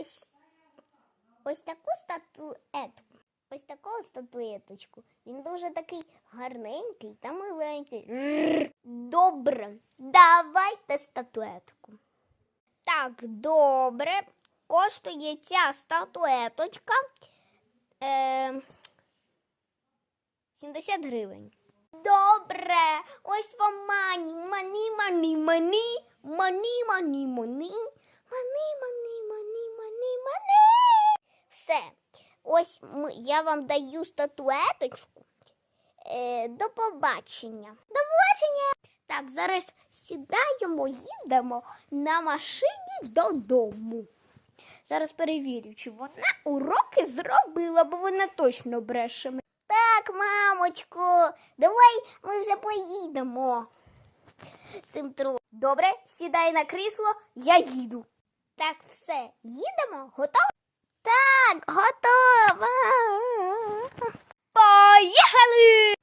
ось ось таку статуетку. Ось таку статуеточку. Він дуже такий гарненький та миленький. Добре, давайте статуетку. Так, добре. Коштує ця статуеточка е, 70 гривень. Добре, ось вам мані, мані, мані, мані, мані, мані, мані, мані, мані, мані, мані, мані. Все. Ось я вам даю статуеточку. Е, до побачення. До побачення. Так, зараз сідаємо, їдемо на машині додому. Зараз перевірю, чи вона уроки зробила, бо вона точно бреше. Так, мамочко, давай ми вже поїдемо. З. Добре, сідай на крісло, я їду. Так, все, їдемо? Готово? Так, готова. Поїхали!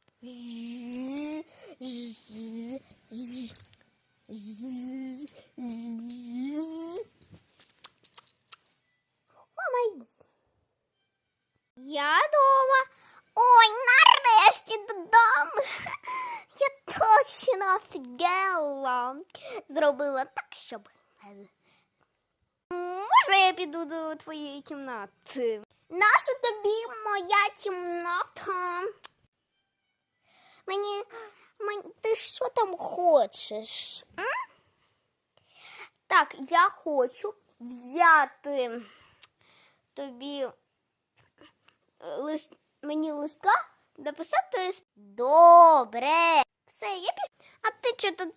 Мама, я дома. Ой, нарешті додому. Я точно офігела. Зробила так, щоб. Можна я піду до твоєї кімнати? Наша тобі моя кімната. Мені, мені ти що там хочеш? М? Так, я хочу взяти тобі лист, мені листка написати. Добре. Все, я піш... А ти що тут?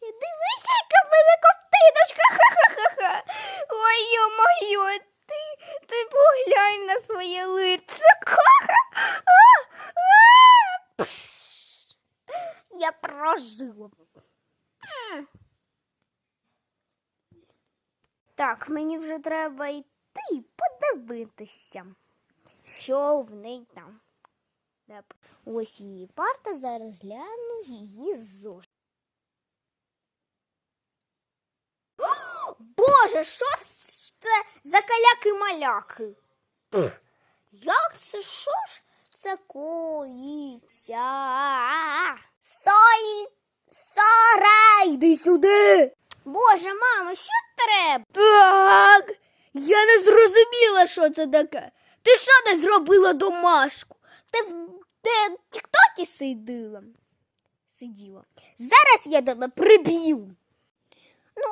Дивися, яка в мене ковтиночка. Ха-ха-ха. Ой, йо-моє, ти, ти поглянь на своє а. Я прожила. Так, мені вже треба йти подивитися, що в неї там. Ось її парта, зараз гляну її зошит. Боже, що це за каляки-маляки? Як це що ж це коїться? Стой! Сара, йди сюди. Боже, мамо, що треба? Так, я не зрозуміла, що це таке. Ти що не зробила домашку? Ти в де в Тіктокі сиділа? Сиділа. Зараз я тебе приб'ю. Ну,